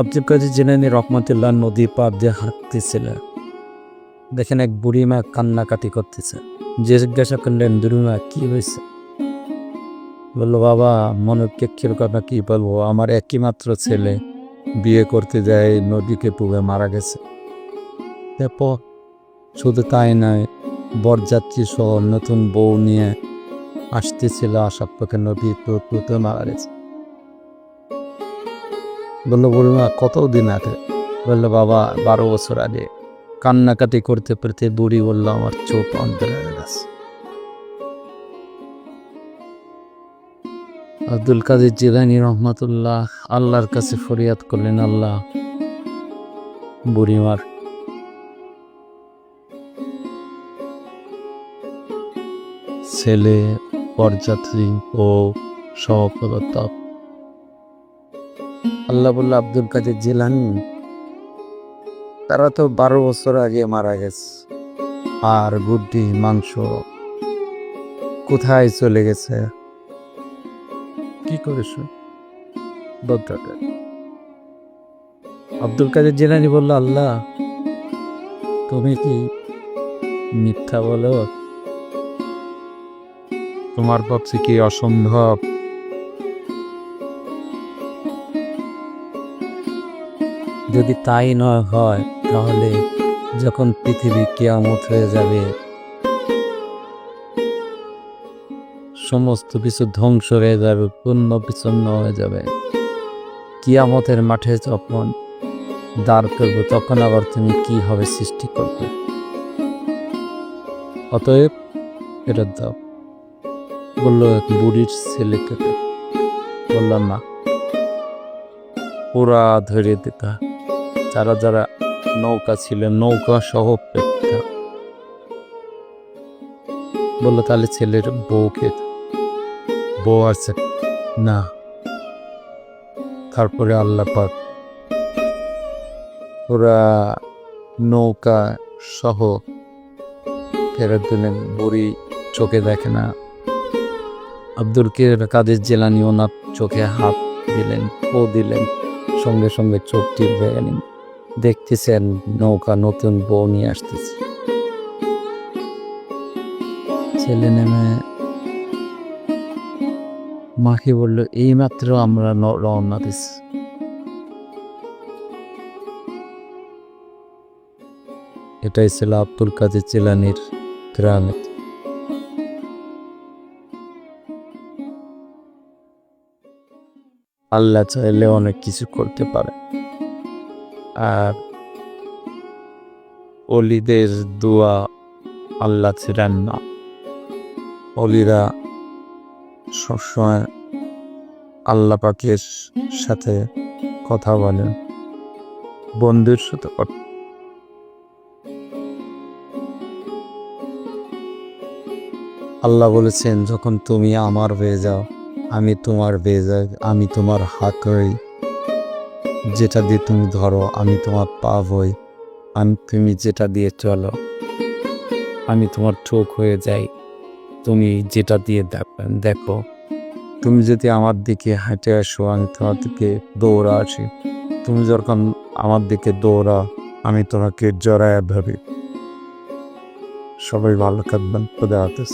আব্দুল কাদের জিলানি রহমতুল্লাহ নদী পার দিয়ে হাঁটতেছিল। দেখেন এক বুড়িমা কান্নাকাটি করতেছে। জিজ্ঞাসা করলেন বুড়িমা কি হয়েছে? বলল, বাবা মনে কেক্ষের কথা কি বলব? আমার একই মাত্র ছেলে। বিয়ে করতে যায়, নদীকে পুবে মারা গেছে। তারপর শুধু তাই নয়, বরযাত্রী সহ নতুন বউ নিয়ে আসতেছিল আসার পক্ষে নদী পুতে মারা গেছে। বলল বুড়িমা কতদিন আগে? বলল, বাবা, বারো বছর আগে। কান্নাকাটি করতে করতে বুড়ি বলল, আমার চোখ অন্তরে গেছে। আব্দুল কাদের জিলানি রহমতুল্লাহ আল্লাহর কাছে ফরিয়াদ করলেন, আল্লাহ, বুড়িমার ছেলে, পরযাত্রী ও সহপদত্ব আল্লাহ বলল, আব্দুল কাদের জিলানি, তারা তো বারো বছর আগে মারা গেছে। আর গুড্ডি, মাংস কোথায় চলে গেছে? কি করেছ আব্দুল কাদের জিলানি বলল, আল্লাহ, তুমি কি মিথ্যা বলো? তোমার পক্ষে কি অসম্ভব? যদি তাই নয় হয়, তাহলে যখন পৃথিবী কেয়ামত হয়ে যাবে, সমস্ত কিছু ধ্বংস হয়ে যাবে পূর্ণ বিচ্ছন্ন হয়ে যাবে। কিয়ামতের মাঠে যখন দাঁড় করব, তখন আবার তুমি কি হবে সৃষ্টি করবে? অতএব ফেরত দাও। বলল এক বুড়ির ছেলেকে। বললাম না পুরা ধরে দিতা যারা যারা নৌকা ছিলেন, নৌকা সহ বলল, তাহলে ছেলের বউকে, বউ আছে? না। তারপরে আল্লাহ পাক ওরা নৌকা সহ ফেরত দিলেন। বুড়ি চোখে দেখে না। আব্দুল কাদের জেলানি ওনার চোখে হাত দিলেন ও দিলেন, সঙ্গে সঙ্গে চোখ টিপ টিপে গেলেন। দেখতেছেন, নৌকা নতুন বউ নিয়ে আসতেছে। ছেলে নেমে মাকে বলল, এই মাত্র আমরা রওনা দিছি। এটাই ছিল আব্দুল কাদের চিলানির গ্রামে আল্লাহ চাইলে অনেক কিছু করতে পারে। অলিদের দোয়া আল্লাহ ছিলেন না। অলিরা সবসময় আল্লাহ পাকের সাথে কথা বলেন, বন্ধুর সাথে কথা আল্লাহ বলেছেন, যখন তুমি আমার হয়ে যাও, আমি তোমার হয়ে যাই, আমি তোমার হাত হই যেটা দিয়ে তুমি ধরো, আমি তোমার পা হই আমি তুমি যেটা দিয়ে চলো, আমি তোমার চোখ হয়ে যাই, তুমি যেটা দিয়ে দেখো তুমি যদি আমার দিকে হাঁটে আসো, আমি তোমার দিকে দৌড়া আসি। তুমি যখন আমার দিকে দৌড়া, আমি তোমাকে জড়ায় ধরি। সবাই ভালো থাকবেন। খুদা হাফেজ।